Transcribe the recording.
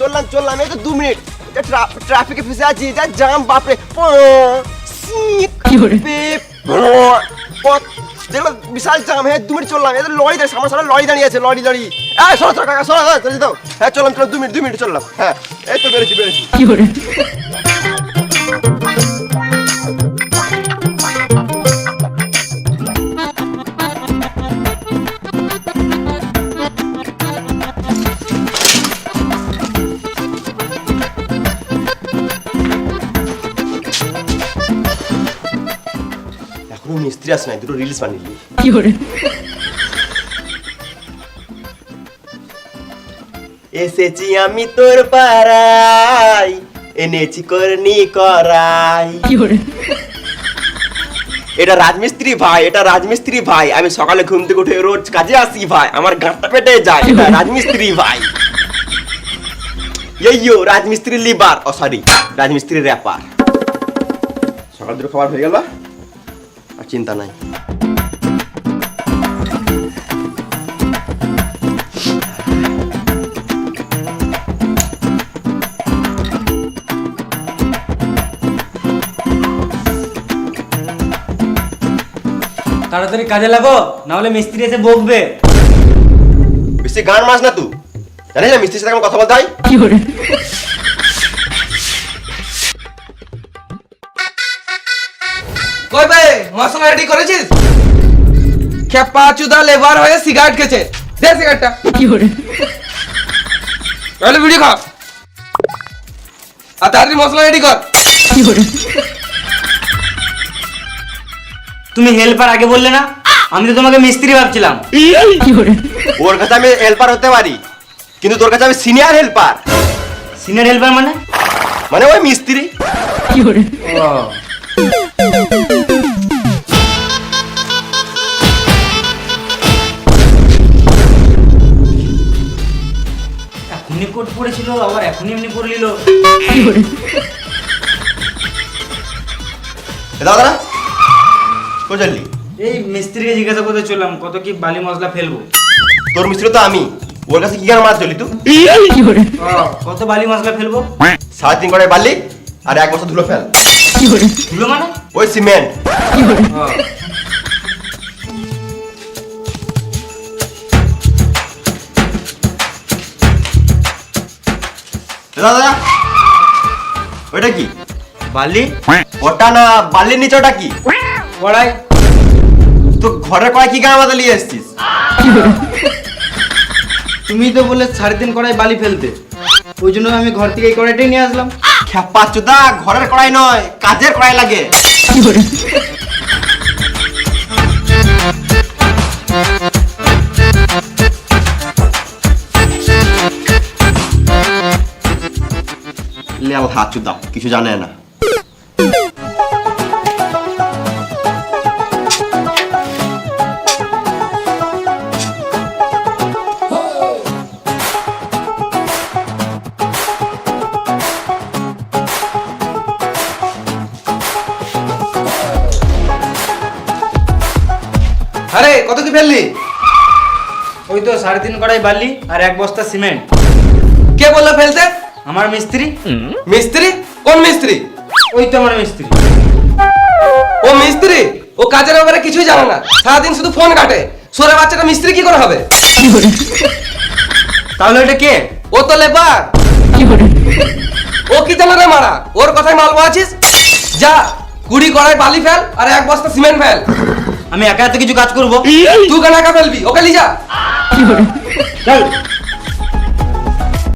চললাম চললাম। এই তো দু মিনিট। ট্রাফিকে ফেসে আছি যা জাম বাপরে। বিশাল জাম হ্যাঁ দু মিনিট চললাম। এদের লরি দাঁড়িয়ে সামনে সামনে লরি দাঁড়িয়ে আছে লরি দাঁড়িয়ে। হ্যাঁ সরো সরো কাকা সরো সরো, চলে দাও হ্যাঁ চললাম চললাম দু মিনিট দু মিনিট চললাম। হ্যাঁ এই তো বেড়েছি বেড়েছি এখনও মিস্ত্রি আসে নাই দুটো রিলস বানিয়ে। এসেছি আমি তোর পাড়ায় এনেছি করনি করাই। এটা রাজমিস্ত্রি ভাই এটা রাজমিস্ত্রি ভাই। আমি সকালে ঘুম থেকে উঠে রোজ কাজে আসি ভাই আমার গাঁটটা পেটে যায় এটা রাজমিস্ত্রি ভাই। ইয়ো রাজমিস্ত্রি লিবার ও সরি রাজমিস্ত্রি র্যাপার। সকাল দুটো খাবার হয়ে গেল আর চিন্তা নাই। তাড়াতাড়ি কাজে লাগো না হলে মিস্ত্রি এসে বকবে। বেশি গান মাস না তুই জানিস না মিস্ত্রির সাথে কথা বলতে হয়? কই বে মশলা রেডি করেছিস? খেপা চুদা লেবার হয়ে সিগারেট খেছে দে সিগারেটটা তাহলে ভিডিও খা। আর তাড়াতাড়ি মশলা রেডি কর। তুমি হেল্পার আগে বললে না? আমি তো তোমাকে মিস্ত্রি ভাবছিলাম। ওর কাছে আমি হেল্পার হতে পারি কিন্তু তোর কাছে আমি সিনিয়র হেল্পার সিনিয়র হেল্পার মানে? মানে ওই মিস্ত্রি। এখনই কোট পড়েছিল আবার এখনই এমনি করে নিল। দাদা এই মিস্ত্রিকে জিজ্ঞাসা করতে চললাম কত কি বালি মশলা ফেলব? তোর মিস্ত্রি তো আমি। ওর কাছে কি গান মাছ চলি তুই কত বালি মশলা ফেলব? সাড়ে তিন বালি আর এক বছর ধুলো ফেল। ধুলো মানে? ওই সিমেন্ট। দাদা ওইটা কি? বালি? ওটা না বালির নিচে ওটা কি? কড়াই তো ঘরে কয় কি গান মাথা নিয়ে এসছিস? তুমি তো বলে সাড়ে তিন কড়াই বালি ফেলতে। ওই জন্য আমি ঘর থেকে এই কড়াইটাই নিয়ে আসলাম। খেপা চুদা ঘরের কড়াই নয় কাজের কড়াই লাগে। লেও হাত চুদা কিছু জানে না। আরে কত কি ফেললি? ওই তো সাড়ে তিন কড়াই বালি আর এক বস্তা সিমেন্ট। কে বলল ফেলতে? আমার মিস্ত্রি? মিস্ত্রি? কোন মিস্ত্রি? ওই তো আমার মিস্ত্রি। ও মিস্ত্রি? ও কাজের ব্যাপারে কিছুই জানে না। সারাদিন শুধু ফোন কাটে সোরে বাচ্চাটা মিস্ত্রি কি করে হবে? তাহলে এটা কে? ও তো লেবার। ও কি জানে রে মারা? ওর কথায় মাল আছিস যা কুড়ি কড়াই বালি ফেল আর এক বস্তা সিমেন্ট ফেল। আমি একা এত কিছু কাজ করব? তুই কেন একা ফেলবি? ওকে লি যা। চল।